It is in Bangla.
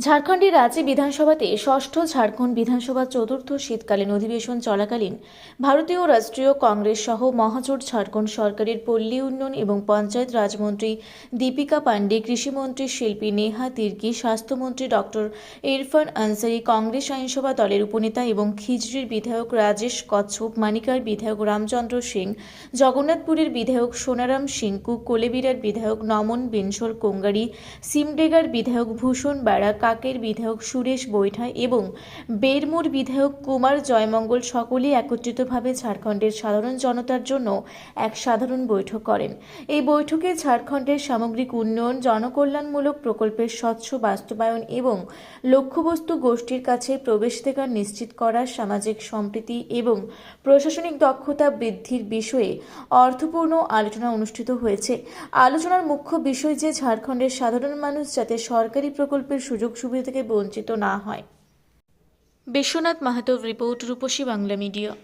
ঝাড়খণ্ডের রাজ্য বিধানসভাতে ষষ্ঠ ঝাড়খণ্ড বিধানসভা চতুর্থ শীতকালীন অধিবেশন চলাকালীন ভারতীয় রাষ্ট্রীয় কংগ্রেস সহ মহাজোট ঝাড়খণ্ড সরকারের পল্লী উন্নয়ন এবং পঞ্চায়েত রাজমন্ত্রী দীপিকা পান্ডে কৃষিমন্ত্রী শিল্পী নেহা তির্কি, স্বাস্থ্যমন্ত্রী ডক্টর ইরফান আনসারি, কংগ্রেস আইনসভা দলের উপনেতা এবং খিজড়ির বিধায়ক রাজেশ কচ্ছপ, মানিকার বিধায়ক রামচন্দ্র সিং, জগন্নাথপুরের বিধায়ক সোনারাম সিংকু, কোলেবিরার বিধায়ক নমন বিনসল কোঙ্গারি, সিমডেগার বিধায়ক ভূষণ বেড়া কাকের বিধায়ক সুরেশ বৈঠা এবং বেরমুর বিধায়ক কুমার জয়মঙ্গল সকলেই একত্রিতভাবে ঝাড়খণ্ডের সাধারণ জনতার জন্য এক সাধারণ বৈঠক করেন। এই বৈঠকে ঝাড়খণ্ডের সামগ্রিক উন্নয়ন, জনকল্যাণমূলক প্রকল্পের স্বচ্ছ বাস্তবায়ন এবং লক্ষ্যবস্তু গোষ্ঠীর কাছে প্রবেশাধিকার নিশ্চিত করা সামাজিক সম্প্রীতি এবং প্রশাসনিক দক্ষতা বৃদ্ধির বিষয়ে অর্থপূর্ণ আলোচনা অনুষ্ঠিত হয়েছে। আলোচনার মুখ্য বিষয় যে, ঝাড়খণ্ডের সাধারণ মানুষ যাতে সরকারি প্রকল্পের সুযোগ সুবিধা থেকে বঞ্চিত না হয়। বিশ্বনাথ মাহাতোর রিপোর্ট রূপসী বাংলা মিডিয়া।